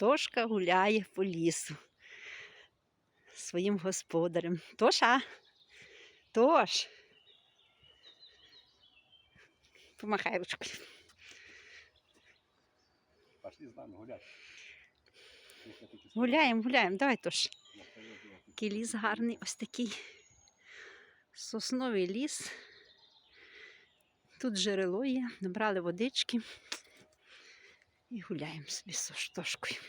Тошка гуляє по лісу своїм господарем. Тоша. Тош. Помахай ручкою. Пошли з нами гуляти. Гуляємо, гуляємо. Давай, Тош. Такий ліс гарний, ось такий сосновий ліс. Тут джерело є, набрали водички і гуляємо собі з Тошкою.